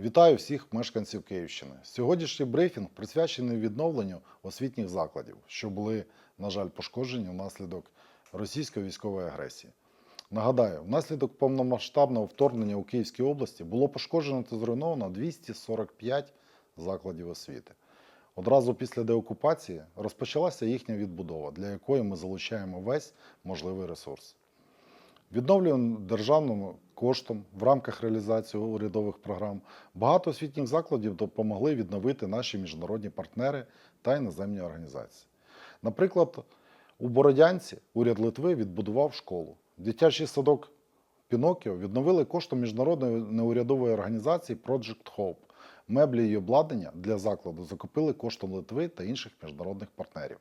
Вітаю всіх мешканців Київщини. Сьогоднішній брифінг присвячений відновленню освітніх закладів, що були, на жаль, пошкоджені внаслідок російської військової агресії. Нагадаю, внаслідок повномасштабного вторгнення у Київській області було пошкоджено та зруйновано 245 закладів освіти. Одразу після деокупації розпочалася їхня відбудова, для якої ми залучаємо весь можливий ресурс. Відновлюємо державним коштом в рамках реалізації урядових програм. Багато освітніх закладів допомогли відновити наші міжнародні партнери та іноземні організації. Наприклад, у Бородянці уряд Литви відбудував школу. Дитячий садок Пінокіо відновили коштом міжнародної неурядової організації Project Hope. Меблі і обладнання для закладу закупили коштом Литви та інших міжнародних партнерів.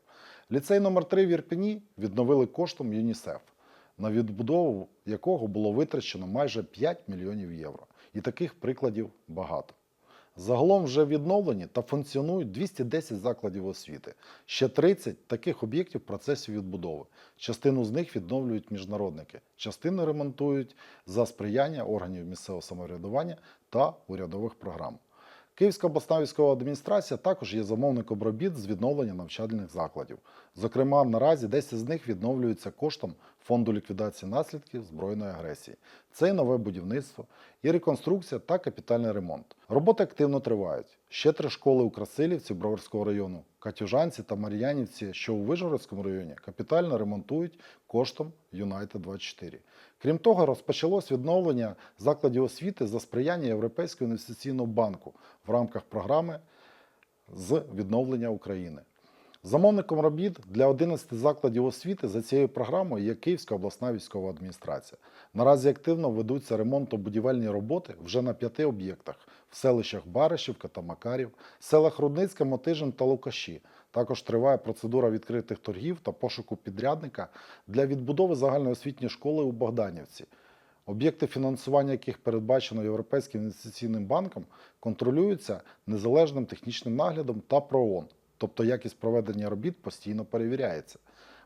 Ліцей номер 3 в Ірпені відновили коштом ЮНІСЕФ на відбудову якого було витрачено майже 5 мільйонів євро. І таких прикладів багато. Загалом вже відновлені та функціонують 210 закладів освіти. Ще 30 таких об'єктів в процесі відбудови. Частину з них відновлюють міжнародники, частину ремонтують за сприяння органів місцевого самоврядування та урядових програм. Київська обласна військова адміністрація також є замовником робіт з відновлення навчальних закладів. Зокрема, наразі 10 з них відновлюються коштом фонду ліквідації наслідків збройної агресії. Це і нове будівництво, і реконструкція та капітальний ремонт. Роботи активно тривають. Ще три школи у Красилівці Броварського району, Катюжанці та Мар'янівці, що у Вижгородському районі, капітально ремонтують коштом Юнайтед 24 Крім того, розпочалось відновлення закладів освіти за сприяння Європейського інвестиційного банку в рамках програми з відновлення України. Замовником робіт для 11 закладів освіти за цією програмою є Київська обласна військова адміністрація. Наразі активно ведуться ремонтно-будівельні роботи вже на п'яти об'єктах в селищах Баришівка та Макарів, селах Рудницьке, Мотижин та Лукаші. Також триває процедура відкритих торгів та пошуку підрядника для відбудови загальноосвітньої школи у Богданівці. Об'єкти фінансування яких передбачено Європейським інвестиційним банком, контролюються незалежним технічним наглядом та ПРООН, тобто якість проведення робіт постійно перевіряється.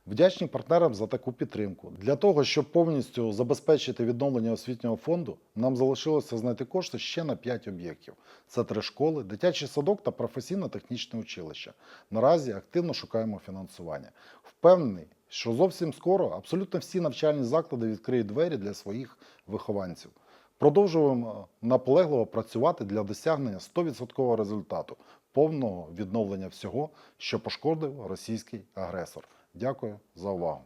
Вдячні партнерам за таку підтримку. Для того, щоб повністю забезпечити відновлення освітнього фонду, нам залишилося знайти кошти ще на 5 об'єктів. Це три школи, дитячий садок та професійно-технічне училище. Наразі активно шукаємо фінансування. Впевнений, що зовсім скоро абсолютно всі навчальні заклади відкриють двері для своїх вихованців. Продовжуємо наполегливо працювати для досягнення 100% результату повного відновлення всього, що пошкодив російський агресор. Дякую за увагу.